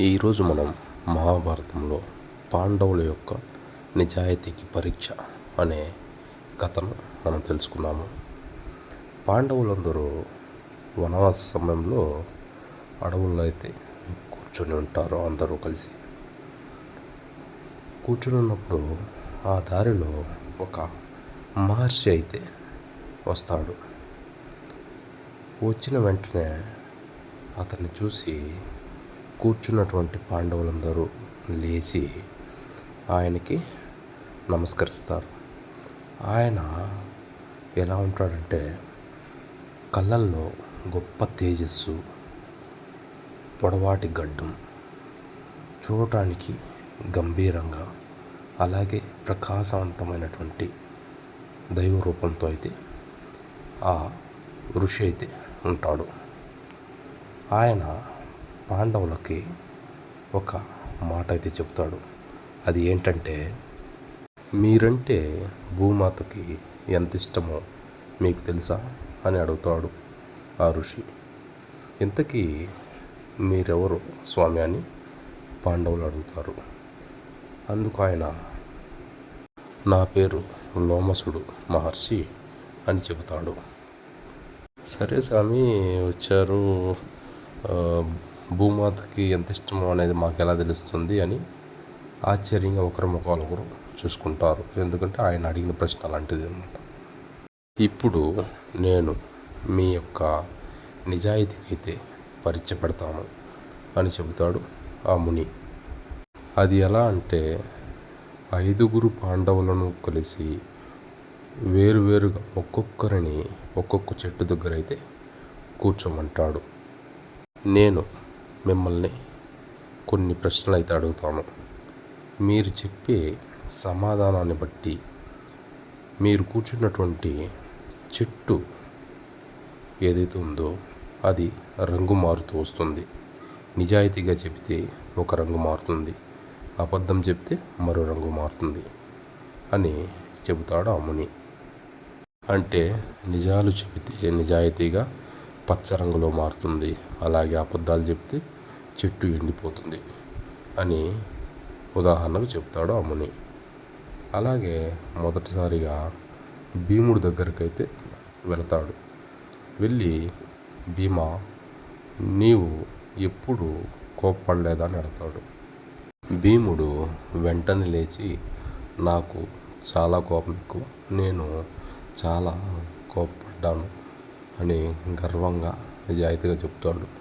ఈరోజు మనం మహాభారతంలో పాండవుల యొక్క నిజాయితీకి పరీక్ష అనే కథను మనం తెలుసుకున్నాము. పాండవులందరూ వనవాస సమయంలో అడవుల్లో అయితే కూర్చొని ఉంటారు అందరూ కలిసి. కూర్చొని ఉన్నప్పుడు ఆ దారిలో ఒక మహర్షి అయితే వస్తాడు. వచ్చిన వెంటనే అతన్ని చూసి కూర్చున్నటువంటి పాండవులందరూ లేచి ఆయనకి నమస్కరిస్తారు. ఆయన ఎలా ఉంటాడంటే కళ్ళల్లో గొప్ప తేజస్సు పొడవాటి గడ్డం చూడటానికి గంభీరంగా అలాగే ప్రకాశవంతమైనటువంటి దైవ రూపంతో అయితే ఆ ఋషి అయితే ఉంటాడు. ఆయన పాండవులకి ఒక మాట అయితే చెప్తాడు. అది ఏంటంటే మీరంటే భూమాతకి ఎంత ఇష్టమో మీకు తెలుసా? అని అడుగుతాడు ఆ ఋషి. ఇంతకీ మీరెవరు స్వామి? అని పాండవులు అడుగుతారు. అందుకు ఆయన నా పేరు లోమసుడు మహర్షి అని చెబుతాడు. సరే స్వామి వచ్చారు భూమాతకి ఎంత ఇష్టమో అనేది మాకు ఎలా తెలుస్తుంది అని ఆశ్చర్యంగా ఒకరి ముఖాలు ఒకరు చూసుకుంటారు. ఎందుకంటే ఆయన అడిగిన ప్రశ్న అలాంటిది అనమాట ఇప్పుడు నేను మీ యొక్క నిజాయితీకి అయితే పరీక్ష పెడతాను అని చెబుతాడు ఆ ముని. అది ఎలా అంటే ఐదుగురు పాండవులను కలిసి వేరువేరుగా ఒక్కొక్కరిని ఒక్కొక్క చెట్టు దగ్గర అయితే కూర్చోమంటాడు. నేను మిమ్మల్ని కొన్ని ప్రశ్నలు అయితే అడుగుతాను. మీరు చెప్పే సమాధానాన్ని బట్టి మీరు కూర్చున్నటువంటి చెట్టు ఏదైతే ఉందో అది రంగు మారుతూ వస్తుంది. నిజాయితీగా చెబితే ఒక రంగు మారుతుంది. అబద్ధం చెప్తే మరో రంగు మారుతుంది అని చెబుతాడు ఆ ముని. అంటే నిజాలు చెబితే నిజాయితీగా పచ్చ రంగులో మారుతుంది. అలాగే అబద్ధాలు చెప్తే చెట్టు ఎండిపోతుంది అని ఉదాహరణకు చెప్తాడు ఆ ముని. అలాగే మొదటిసారిగా భీముడి దగ్గరకైతే వెళతాడు. వెళ్ళి భీమా నీవు ఎప్పుడు కోప్పడలేదని అని అడతాడు భీముడు వెంటనే లేచి నాకు చాలా కోపం ఎక్కువ. నేను చాలా కోప్పడ్డాను అని గర్వంగా నిజాయితీగా చెప్తాడు.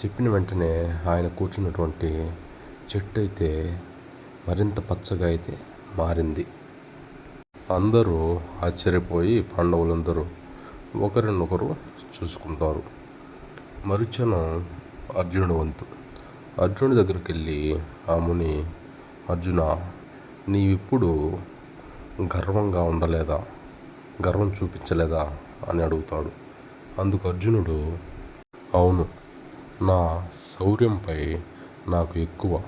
చెప్పిన వెంటనే ఆయన కూర్చున్నటువంటి చెట్టు అయితే మరింత పచ్చగా అయితే మారింది. అందరూ ఆశ్చర్యపోయి పాండవులందరూ ఒకరినొకరు చూసుకుంటారు. మరుక్షణం అర్జునుడు వంతు. అర్జునుడి దగ్గరికి వెళ్ళి ఆ ముని అర్జున నీవిప్పుడు గర్వంగా ఉండలేదా? గర్వం చూపించలేదా? అని అడుగుతాడు. అందుకు అర్జునుడు అవును నా శౌర్యంపై నాకు ఎక్కువ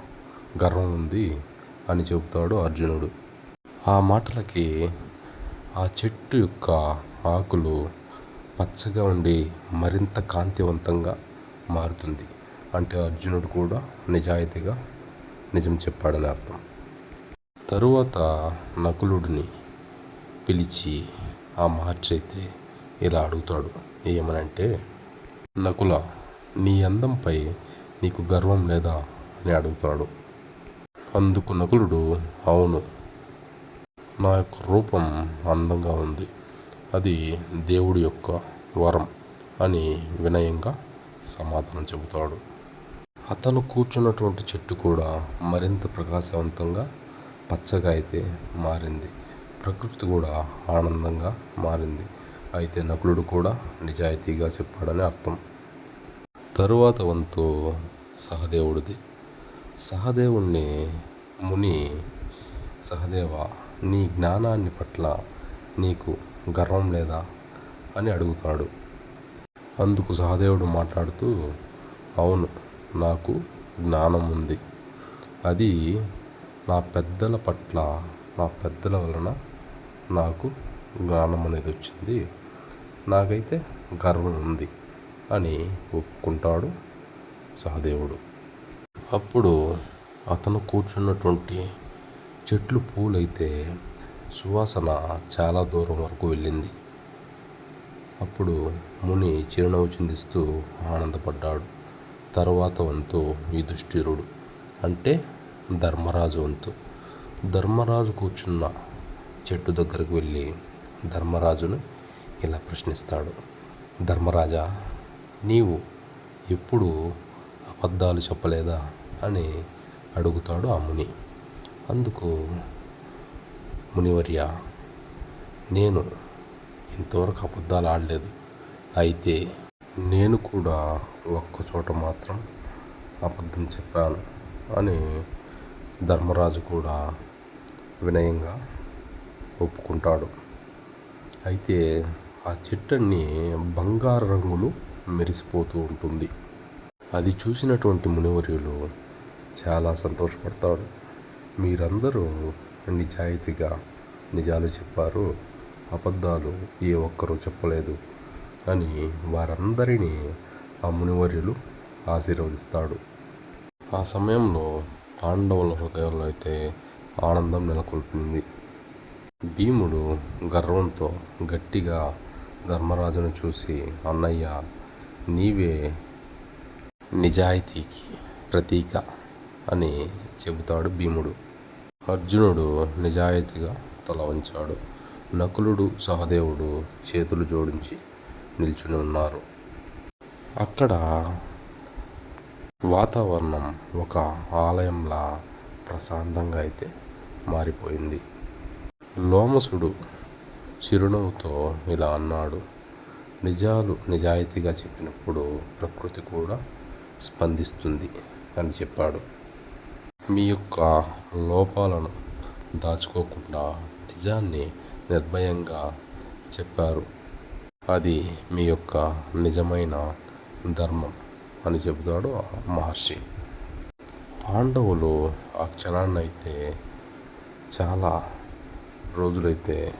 గర్వం ఉంది అని చెబుతాడు అర్జునుడు. ఆ మాటలకి ఆ చెట్టు యొక్క ఆకులు పచ్చగా ఉండి మరింత కాంతివంతంగా మారుతుంది అంటే అర్జునుడు కూడా నిజాయితీగా నిజం చెప్పాడని అర్థం. తరువాత నకులుడిని పిలిచి ఆ మార్చైతే ఇలా అడుగుతాడు. ఏమనంటే నకుల నీ అందంపై నీకు గర్వం లేదా? అని అడుగుతాడు. అందుకు నకులుడు అవును నా యొక్క రూపం అందంగా ఉంది. అది దేవుడి యొక్క వరం అని వినయంగా సమాధానం చెబుతాడు. అతను కూర్చున్నటువంటి చెట్టు కూడా మరింత ప్రకాశవంతంగా పచ్చగా అయితే మారింది. ప్రకృతి కూడా ఆనందంగా మారింది. అయితే నకులుడు కూడా నిజాయితీగా చెప్పాడని అర్థం. తరువాత వంతు సహదేవుడిది. సహదేవుణ్ణి ముని సహదేవ నీ జ్ఞానాన్ని పట్ల నీకు గర్వం లేదా? అని అడుగుతాడు. అందుకు సహదేవుడు మాట్లాడుతూ అవును నాకు జ్ఞానం ఉంది. అది నా పెద్దల పట్ల నా పెద్దల వలన నాకు జ్ఞానం అనేది వచ్చింది. నాకైతే గర్వం ఉంది. అని ఒప్పుకుంటాడు సహదేవుడు. అప్పుడు అతను కూర్చున్నటువంటి చెట్లు పూలైతే సువాసన చాలా దూరం వరకు వెళ్ళింది. అప్పుడు ముని చిరునవ్వు చిందిస్తూ ఆనందపడ్డాడు. తర్వాత వంతు యుధిష్ఠిరుడు అంటే ధర్మరాజు వంతు. ధర్మరాజు కూర్చున్న చెట్టు దగ్గరకు వెళ్ళి ధర్మరాజును ఇలా ప్రశ్నిస్తాడు. ధర్మరాజా నీవు ఎప్పుడు అబద్ధాలు చెప్పలేదా? అని అడుగుతాడు ఆ ముని. అందుకు మునివర్య నేను ఇంతవరకు అబద్ధాలు ఆడలేదు. అయితే నేను కూడా ఒక్క చోట మాత్రం అబద్ధం చెప్పాను అని ధర్మరాజు కూడా వినయంగా ఒప్పుకుంటాడు. అయితే ఆ చెట్టుని బంగారు రంగులు మెరిసిపోతూ ఉంటుంది. అది చూసినటువంటి మునివర్యులు చాలా సంతోషపడతాడు మీరందరూ నిజాయితీగా నిజాలు చెప్పారు. అబద్ధాలు ఏ ఒక్కరూ చెప్పలేదు అని వారందరినీ ఆ మునివర్యులు ఆశీర్వదిస్తాడు. ఆ సమయంలో పాండవుల హృదయంలో అయితే ఆనందం నెలకొల్పింది. భీముడు గర్వంతో గట్టిగా ధర్మరాజును చూసి అన్నయ్య నీవే నిజాయితీకి ప్రతీక అని చెబుతాడు భీముడు. అర్జునుడు నిజాయితీగా తల వంచాడు. నకులుడు సహదేవుడు చేతులు జోడించి నిల్చుని ఉన్నారు. అక్కడ వాతావరణం ఒక ఆలయంలా ప్రశాంతంగా అయితే మారిపోయింది. లోమసుడు చిరునవ్వుతో ఇలా అన్నాడు. నిజాలు నిజాయితీగా చెప్పినప్పుడు ప్రకృతి కూడా స్పందిస్తుంది అని చెప్పాడు. మీ యొక్క లోపాలను దాచుకోకుండా నిజాన్ని నిర్భయంగా చెప్పారు. అది మీ యొక్క నిజమైన ధర్మం అని చెబుతాడు ఆ మహర్షి. పాండవులు ఆ క్షణాన్ని అయితే చాలా రోజులైతే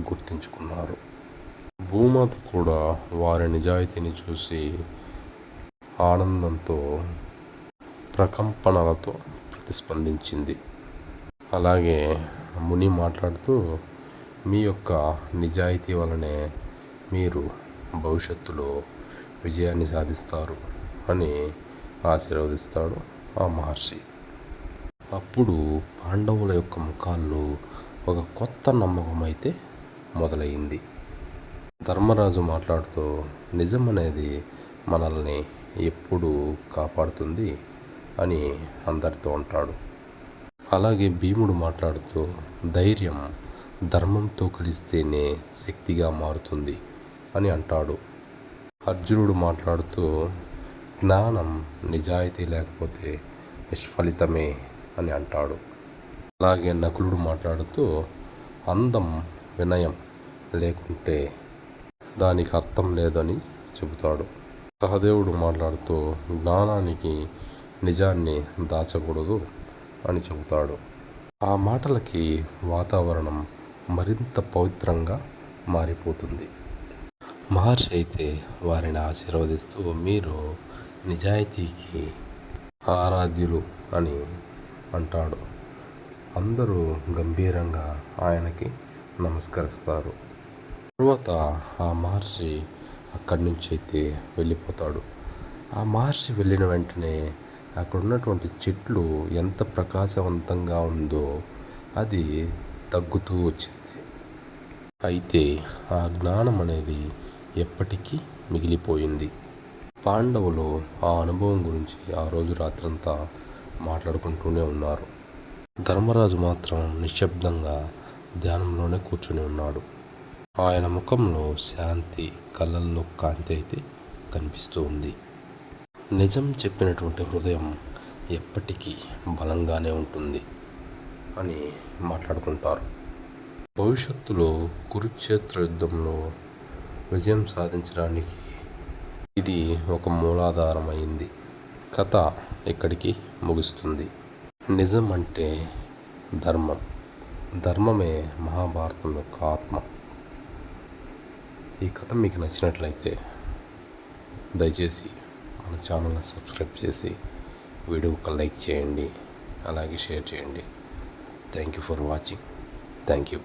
గుర్తించుకున్నారు. భూమాత కూడా వారి నిజాయితీని చూసి ఆనందంతో ప్రకంపనలతో ప్రతిస్పందించింది. అలాగే ముని మాట్లాడుతూ మీ యొక్క నిజాయితీ వలనే మీరు భవిష్యత్తులో విజయాన్ని సాధిస్తారు అని ఆశీర్వదిస్తాడు ఆ మహర్షి. అప్పుడు పాండవుల యొక్క ముఖాల్లో ఒక కొత్త నమ్మకం అయితే మొదలైంది. ధర్మరాజు మాట్లాడుతూ నిజం అనేది మనల్ని ఎప్పుడూ కాపాడుతుంది? అని అందరితో అంటాడు. అలాగే భీముడు మాట్లాడుతూ ధైర్యం ధర్మంతో కలిస్తేనే శక్తిగా మారుతుంది అని అంటాడు. అర్జునుడు మాట్లాడుతూ జ్ఞానం నిజాయితీ లేకపోతే నిష్ఫలితమే అని అంటాడు. అలాగే నకులుడు మాట్లాడుతూ అందం వినయం లేకుంటే దానికి అర్థం లేదని చెబుతాడు. సహదేవుడు మాట్లాడుతూ జ్ఞానానికి నిజాన్ని దాచకూడదు అని చెబుతాడు. ఆ మాటలకి వాతావరణం మరింత పవిత్రంగా మారిపోతుంది. మహర్షి అయితే వారిని ఆశీర్వదిస్తూ మీరు నిజాయితీకి ఆరాధ్యులు అని అంటాడు. అందరూ గంభీరంగా ఆయనకి నమస్కరిస్తారు. తర్వాత ఆ మహర్షి అక్కడి నుంచి అయితే వెళ్ళిపోతాడు. ఆ మహర్షి వెళ్ళిన వెంటనే అక్కడ ఉన్నటువంటి చెట్లు ఎంత ప్రకాశవంతంగా ఉందో అది తగ్గుతూ వచ్చింది. అయితే ఆ జ్ఞానం అనేది ఎప్పటికీ మిగిలిపోయింది. పాండవులు ఆ అనుభవం గురించి ఆ రోజు రాత్రంతా మాట్లాడుకుంటూనే ఉన్నారు. ధర్మరాజు మాత్రం నిశ్శబ్దంగా ధ్యానంలోనే కూర్చుని ఉన్నాడు. ఆయన ముఖంలో శాంతి కళ్ళల్లో కాంతి అయితే కనిపిస్తూ ఉంది. నిజం చెప్పినటువంటి హృదయం ఎప్పటికీ బలంగానే ఉంటుంది అని మాట్లాడుకుంటారు. భవిష్యత్తులో కురుక్షేత్ర యుద్ధంలో విజయం సాధించడానికి ఇది ఒక మూలాధారమైంది. కథ ఇక్కడికి ముగుస్తుంది. నిజం అంటే ధర్మం. ధర్మమే మహాభారతం యొక్క ఆత్మ. ఈ కథ మీకు నచ్చినట్లయితే దయచేసి మన ఛానల్ని సబ్స్క్రైబ్ చేసి వీడియో ఒక లైక్ చేయండి అలాగే షేర్ చేయండి. Thank you for watching thank you